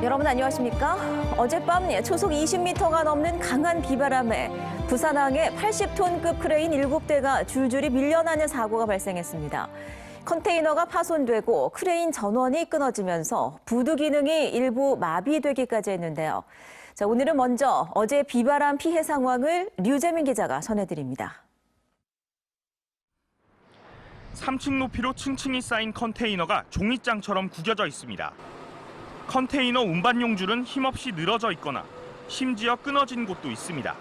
여러분 안녕하십니까? 어젯밤 초속 20m가 넘는 강한 비바람에 부산항에 80톤급 크레인 7대가 줄줄이 밀려나는 사고가 발생했습니다. 컨테이너가 파손되고 크레인 전원이 끊어지면서 부두 기능이 일부 마비되기까지 했는데요. 자, 오늘은 먼저 어제 비바람 피해 상황을 류재민 기자가 전해드립니다. 3층 높이로 층층이 쌓인 컨테이너가 종이장처럼 구겨져 있습니다. 컨테이너 운반용 줄은 힘없이 늘어져 있거나 심지어 끊어진 곳도 있습니다.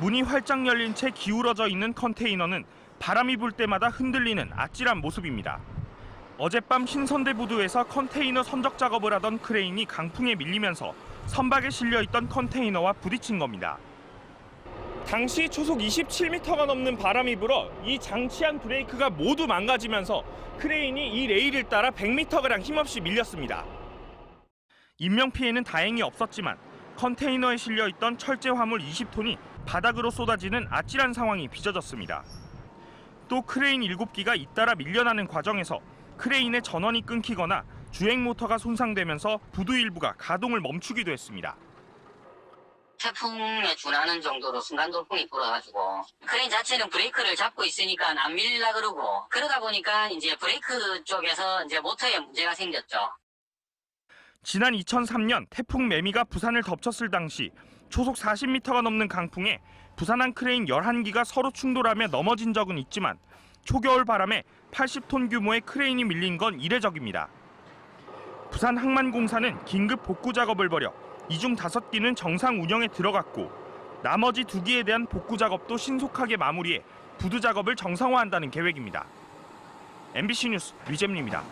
문이 활짝 열린 채 기울어져 있는 컨테이너는 바람이 불 때마다 흔들리는 아찔한 모습입니다. 어젯밤 신선대 부두에서 컨테이너 선적 작업을 하던 크레인이 강풍에 밀리면서 선박에 실려 있던 컨테이너와 부딪힌 겁니다. 당시 초속 27m가 넘는 바람이 불어 이 장치한 브레이크가 모두 망가지면서 크레인이 이 레일을 따라 100m가량 힘없이 밀렸습니다. 인명 피해는 다행히 없었지만 컨테이너에 실려 있던 철제 화물 20톤이 바닥으로 쏟아지는 아찔한 상황이 빚어졌습니다. 또 크레인 7기가 잇따라 밀려나는 과정에서 크레인의 전원이 끊기거나 주행 모터가 손상되면서 부두 일부가 가동을 멈추기도 했습니다. 태풍에 준하는 정도로 순간 돌풍이 불어가지고 크레인 자체는 브레이크를 잡고 있으니까 안 밀리려 그러고 그러다 보니까 이제 브레이크 쪽에서 이제 모터에 문제가 생겼죠. 지난 2003년 태풍 매미가 부산을 덮쳤을 당시 초속 40m가 넘는 강풍에 부산항 크레인 11기가 서로 충돌하며 넘어진 적은 있지만 초겨울 바람에 80톤 규모의 크레인이 밀린 건 이례적입니다. 부산 항만공사는 긴급 복구 작업을 벌여 이중 5기는 정상 운영에 들어갔고 나머지 2기에 대한 복구 작업도 신속하게 마무리해 부두 작업을 정상화한다는 계획입니다. MBC 뉴스 류잼리입니다.